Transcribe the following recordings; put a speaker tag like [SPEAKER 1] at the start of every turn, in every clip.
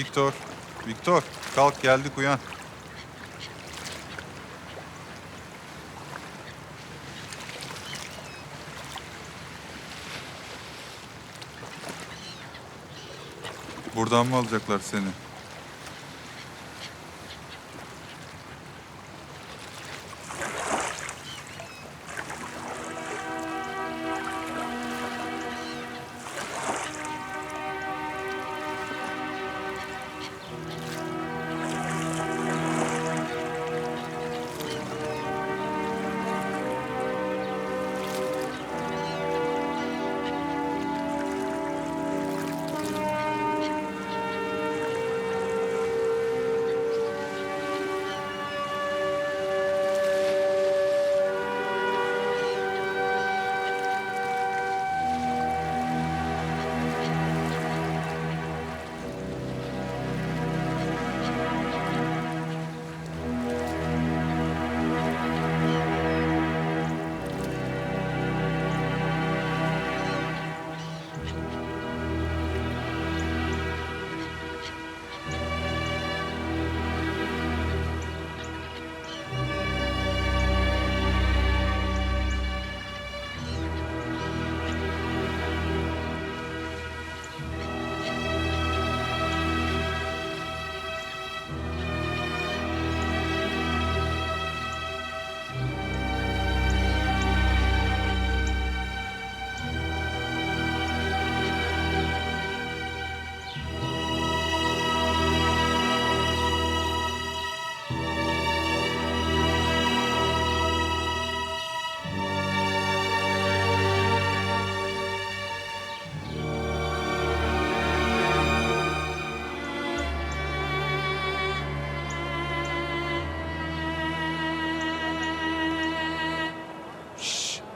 [SPEAKER 1] Viktor, Viktor kalk geldik uyan. Buradan mı alacaklar seni?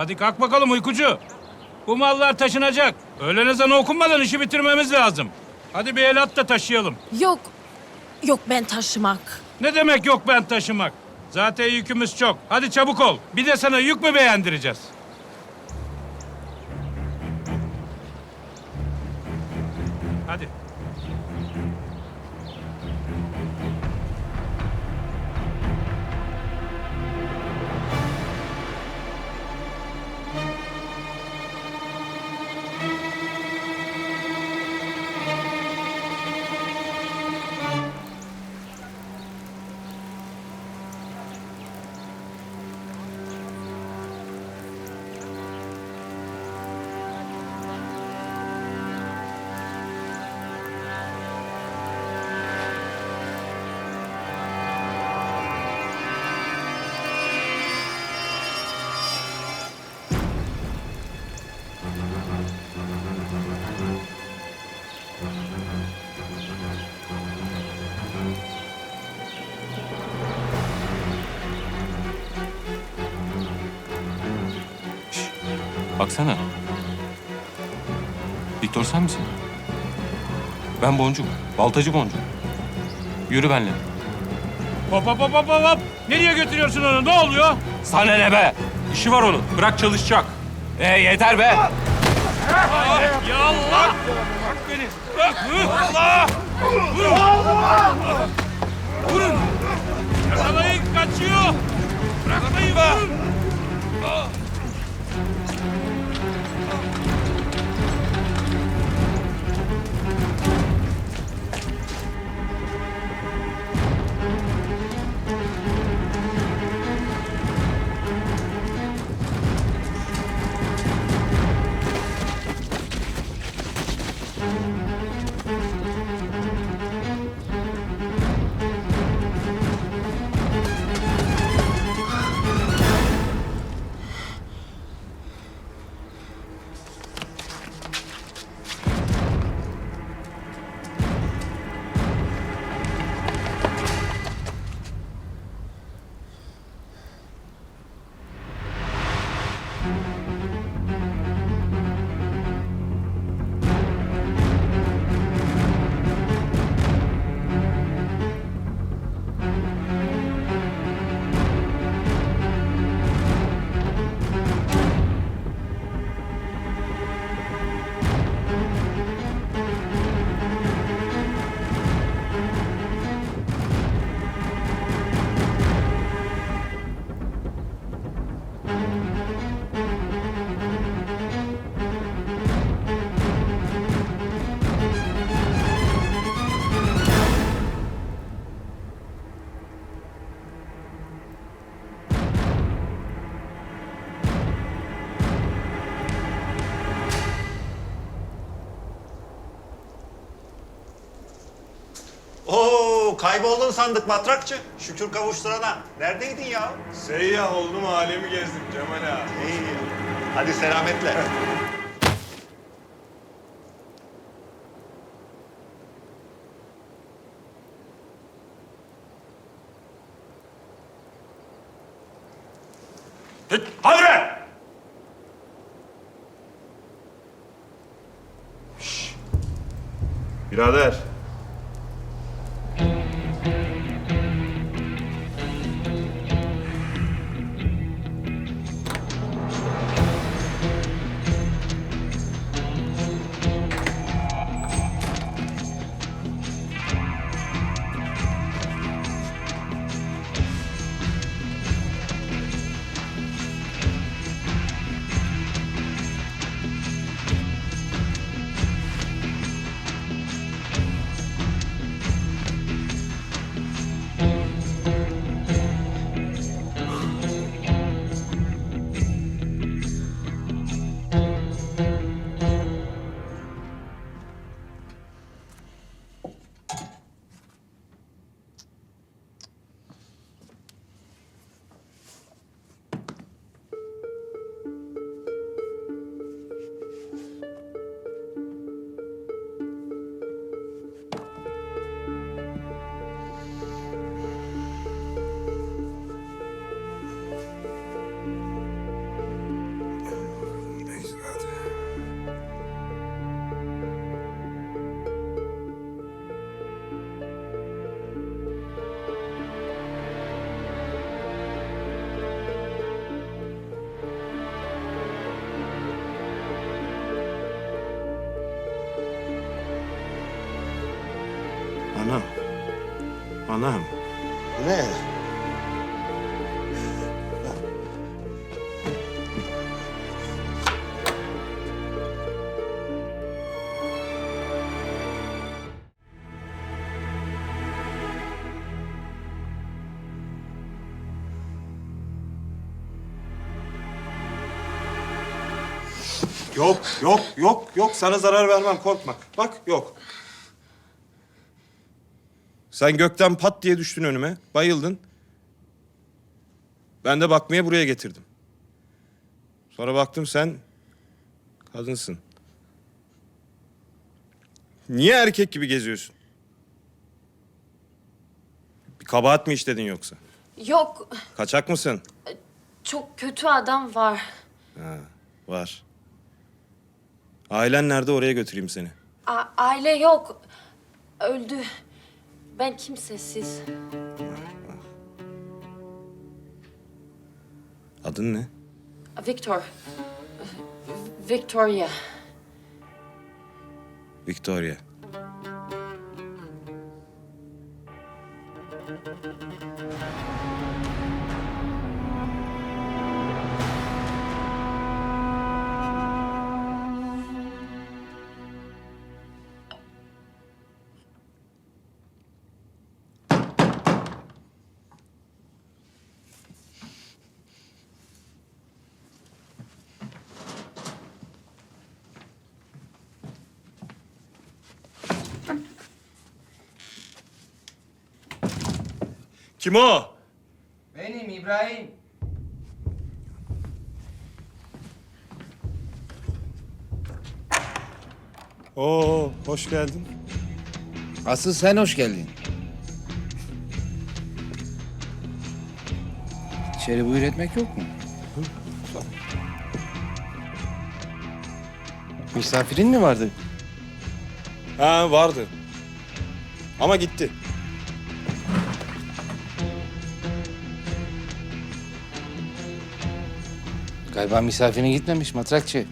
[SPEAKER 2] Hadi kalk bakalım uykucu. Bu mallar taşınacak. Öğlen ezanı okunmadan işi bitirmemiz lazım. Hadi bir el at da taşıyalım.
[SPEAKER 3] Yok. Yok ben taşımak.
[SPEAKER 2] Ne demek yok ben taşımak? Zaten yükümüz çok. Hadi çabuk ol. Bir de sana yük mü beğendireceğiz? Hadi.
[SPEAKER 4] Baksana. Viktor sen misin? Ben Boncuk. Baltacı Boncuk. Yürü benimle.
[SPEAKER 2] Hop hop hop hop hop. Nereye götürüyorsun onu? Ne oluyor?
[SPEAKER 4] Sana ne be? İşi var onun. Bırak çalışacak. E yeter be.
[SPEAKER 2] Ya Allah! Bırak beni. Bırak. Allah! Vurun. Vurun. Yakalayın kaçıyor. Bırakmayın vurun.
[SPEAKER 5] Kayboldun sandık matrakçı. Şükür kavuşturana. Neredeydin ya?
[SPEAKER 6] Seyyah oldum alemi gezdim Cemal ağa.
[SPEAKER 5] İyi. Hadi selametle.
[SPEAKER 6] Hadi, hadi be! Şşş! Birader.
[SPEAKER 7] Anam.
[SPEAKER 5] ne?
[SPEAKER 7] Yok, yok, yok, yok. Sana zarar vermem, korkma. Bak, yok. Sen gökten pat diye düştün önüme, bayıldın. Ben de bakmaya buraya getirdim. Sonra baktım sen kadınsın. Niye erkek gibi geziyorsun? Bir kabahat mi işledin yoksa?
[SPEAKER 3] Yok,
[SPEAKER 7] Kaçak mısın?
[SPEAKER 3] çok kötü adam var.
[SPEAKER 7] Var. Ailen nerede oraya götüreyim seni.
[SPEAKER 3] A- aile yok. Öldü. Ben kimsesiz.
[SPEAKER 7] Adın ne?
[SPEAKER 3] Victor. Victoria.
[SPEAKER 7] Victoria. Kim o?
[SPEAKER 8] Benim İbrahim.
[SPEAKER 7] Oo, hoş geldin.
[SPEAKER 8] Asıl sen hoş geldin. İçeri buyur etmek yok mu? Misafirin mi vardı?
[SPEAKER 7] Ha, vardı. Ama gitti.
[SPEAKER 8] Galiba misafirine gitmemiş matrakçı.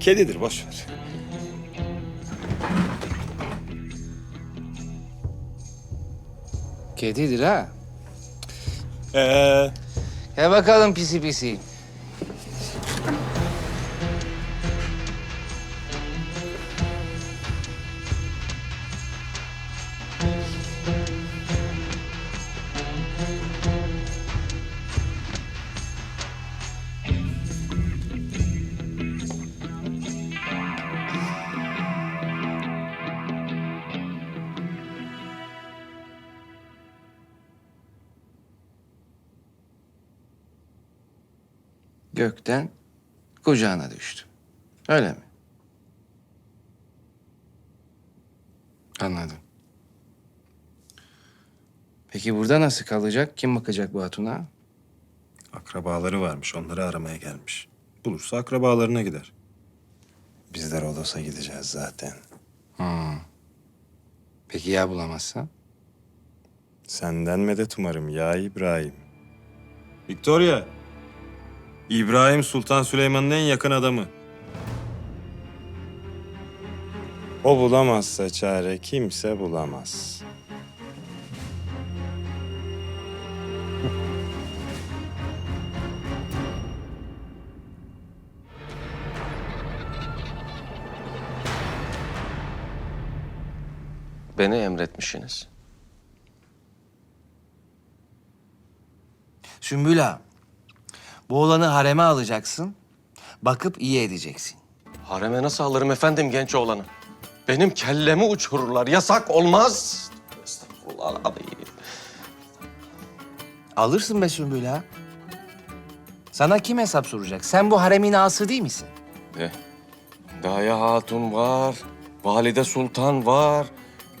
[SPEAKER 7] Kedidir, boş ver.
[SPEAKER 8] Kedidir ha.
[SPEAKER 7] Ee,
[SPEAKER 8] Gel bakalım pisi pisi. Gökten kucağına düştü. Öyle mi? Anladım. Peki burada nasıl kalacak? Kim bakacak bu hatuna?
[SPEAKER 7] Akrabaları varmış. Onları aramaya gelmiş. Bulursa akrabalarına gider. Biz de Rodos'a gideceğiz zaten.
[SPEAKER 8] Peki ya bulamazsa?
[SPEAKER 7] Senden medet umarım ya İbrahim. Victoria. İbrahim Sultan Süleyman'ın en yakın adamı. O bulamazsa çare kimse bulamaz.
[SPEAKER 9] Beni emretmişsiniz.
[SPEAKER 8] Sümbül ağa, bu oğlanı hareme alacaksın. Bakıp iyi edeceksin.
[SPEAKER 9] Hareme nasıl alırım efendim genç oğlanı? Benim kellemi uçururlar. Yasak olmaz. Estağfurullah abi.
[SPEAKER 8] Alırsın be Sümbül ağa. Sana kim hesap soracak? Sen bu haremin ağası değil misin?
[SPEAKER 9] Ne? Daya Hatun var. Valide Sultan var.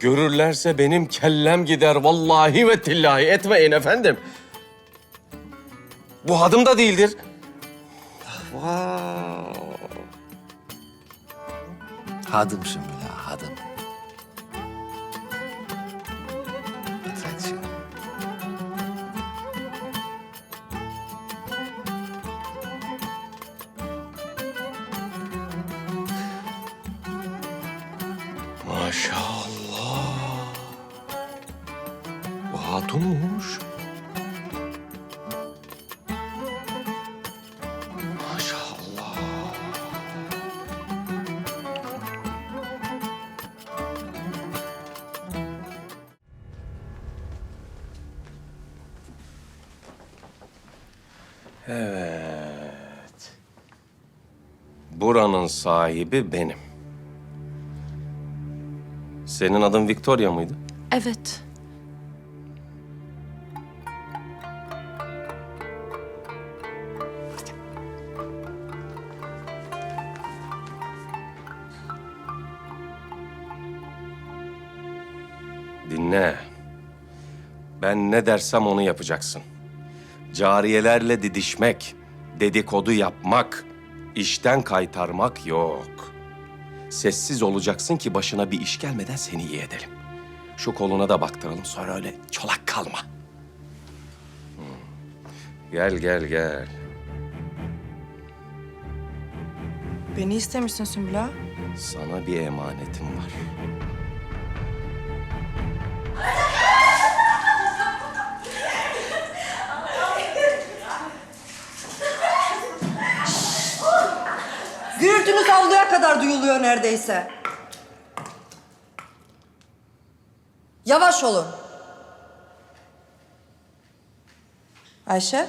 [SPEAKER 9] Görürlerse benim kellem gider. Vallahi ve tillahi etmeyin efendim. Bu hadım da değildir. Vay.
[SPEAKER 8] Hadım Sümbül
[SPEAKER 9] Evet. Buranın sahibi benim. Senin adın Victoria mıydı?
[SPEAKER 3] Evet.
[SPEAKER 9] Dinle. Ben ne dersem onu yapacaksın. Cariyelerle didişmek, dedikodu yapmak, işten kaytarmak yok. Sessiz olacaksın ki başına bir iş gelmeden seni iyi edelim. Şu koluna da baktıralım sonra öyle çolak kalma. Hmm. Gel gel gel.
[SPEAKER 10] Beni istemişsin Sümbül ağa.
[SPEAKER 9] Sana bir emanetim var.
[SPEAKER 10] Avluya kadar duyuluyor neredeyse. Yavaş olun. Ayşe,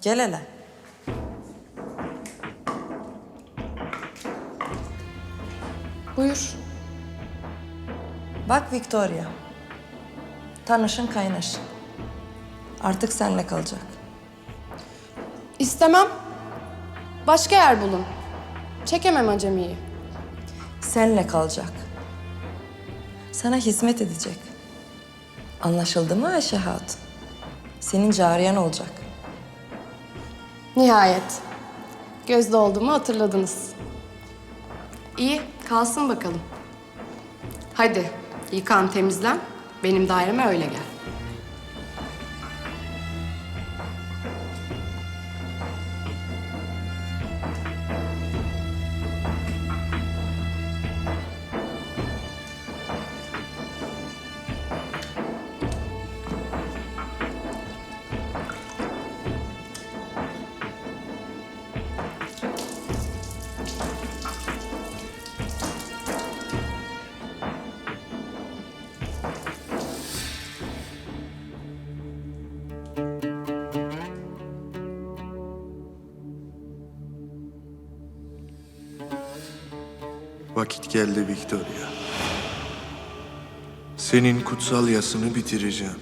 [SPEAKER 10] gel hele.
[SPEAKER 3] Buyur.
[SPEAKER 10] Bak Victoria. Tanışın kaynaşın. Artık seninle kalacak.
[SPEAKER 11] İstemem. Başka yer bulun. Çekemem acemiyi.
[SPEAKER 10] Seninle kalacak. Sana hizmet edecek. Anlaşıldı mı Ayşe Hatun? Senin cariyen olacak.
[SPEAKER 11] Nihayet. Gözde olduğumu hatırladınız. İyi, kalsın bakalım. Hadi, yıkan temizlen. Benim daireme öyle gel.
[SPEAKER 12] Vakit geldi Victoria. Senin kutsal yasını bitireceğim.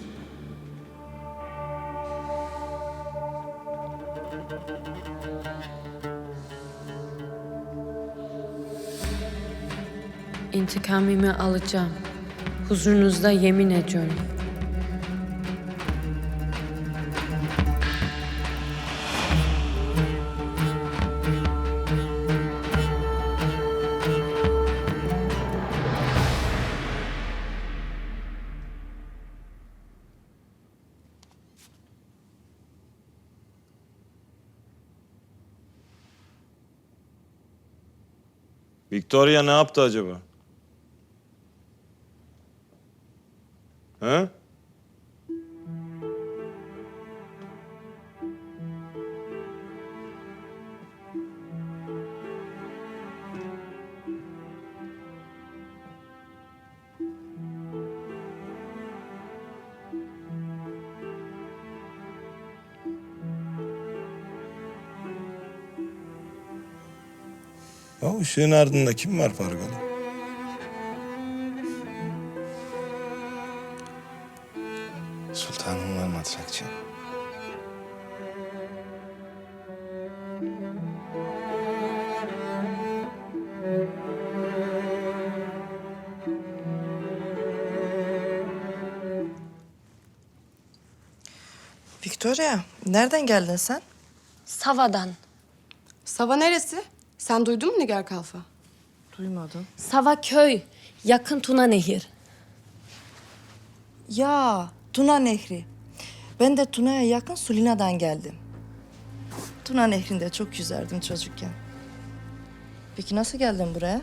[SPEAKER 3] İntikamımı alacağım. Huzurunuzda yemin ediyorum.
[SPEAKER 6] Victoria ne yaptı acaba? Ha?
[SPEAKER 7] O ışığın ardında kim var Pargalı? Sultanım var matrakçı.
[SPEAKER 10] Victoria, nereden geldin sen?
[SPEAKER 3] Sava'dan.
[SPEAKER 11] Sava neresi? Sen duydun mu Nigar Kalfa?
[SPEAKER 10] Duymadım.
[SPEAKER 3] Sava köy. Yakın Tuna Nehir.
[SPEAKER 10] Ya, Tuna Nehri. Ben de Tuna'ya yakın Sulina'dan geldim. Tuna Nehri'nde çok yüzerdim çocukken. Peki nasıl geldin buraya?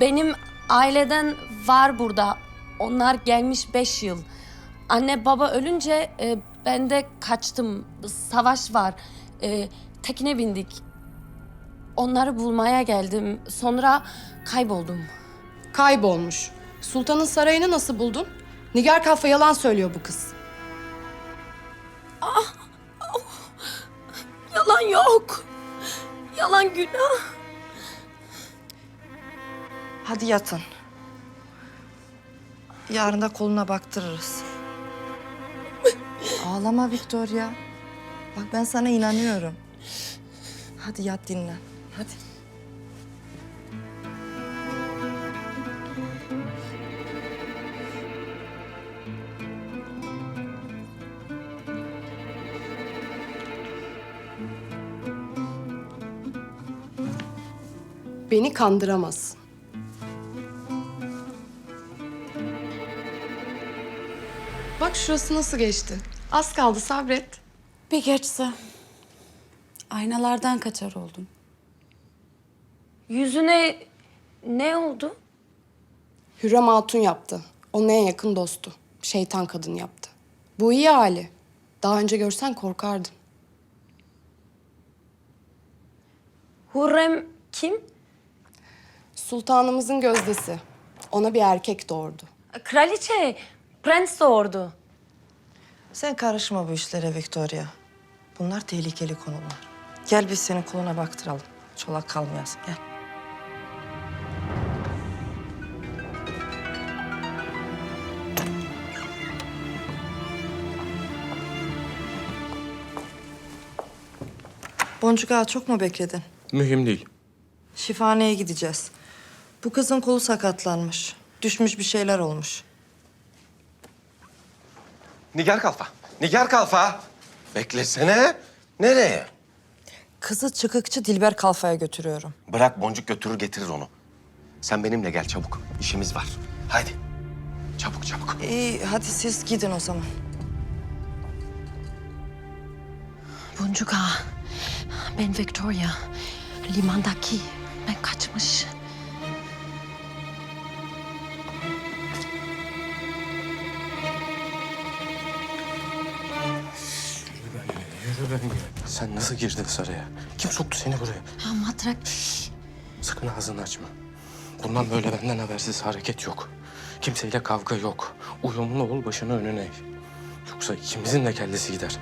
[SPEAKER 3] Benim aileden var burada. Onlar gelmiş beş yıl. Anne baba ölünce e, ben de kaçtım. Savaş var. E, tekne bindik. Onları bulmaya geldim. Sonra kayboldum.
[SPEAKER 11] Kaybolmuş. Sultanın sarayını nasıl buldun? Nigar Kalfa yalan söylüyor bu kız.
[SPEAKER 3] Yalan yok. Yalan günah.
[SPEAKER 10] Hadi yatın. Yarın da koluna baktırırız. Ağlama Victoria. Bak ben sana inanıyorum. Hadi yat dinlen. Hadi.
[SPEAKER 11] Beni kandıramazsın. Bak şurası nasıl geçti. Az kaldı sabret.
[SPEAKER 13] Bir geçse. Aynalardan kaçar oldum.
[SPEAKER 3] Yüzüne ne oldu?
[SPEAKER 11] Hürrem Hatun yaptı. Onun en yakın dostu. Şeytan kadın yaptı. Bu iyi hali. Daha önce görsen korkardın.
[SPEAKER 3] Hurrem kim?
[SPEAKER 11] Sultanımızın gözdesi. Ona bir erkek doğurdu.
[SPEAKER 3] Kraliçe, prens doğurdu.
[SPEAKER 10] Sen karışma bu işlere Victoria. Bunlar tehlikeli konular. Gel biz senin koluna baktıralım. Çolak kalmayasın gel. Boncuk ağa çok mu bekledin?
[SPEAKER 9] Mühim değil.
[SPEAKER 10] Şifaneye gideceğiz. Bu kızın kolu sakatlanmış. Düşmüş bir şeyler olmuş.
[SPEAKER 9] Nigar Kalfa. Nigar Kalfa. Beklesene. Nereye?
[SPEAKER 10] Kızı çıkıkçı Dilber Kalfa'ya götürüyorum.
[SPEAKER 9] Bırak boncuk götürür getirir onu. Sen benimle gel çabuk. İşimiz var. Haydi. Çabuk çabuk.
[SPEAKER 10] İyi hadi siz gidin o zaman.
[SPEAKER 3] Boncuk ağa, ben Victoria. Limandaki. Ben kaçmış.
[SPEAKER 9] Sen nasıl girdin saraya? Kim soktu seni buraya?
[SPEAKER 3] Ha matrak.
[SPEAKER 9] Sakın ağzını açma. Bundan böyle benden habersiz hareket yok. Kimseyle kavga yok. Uyumlu ol başını önüne eğ. Yoksa ikimizin de kellesi gider.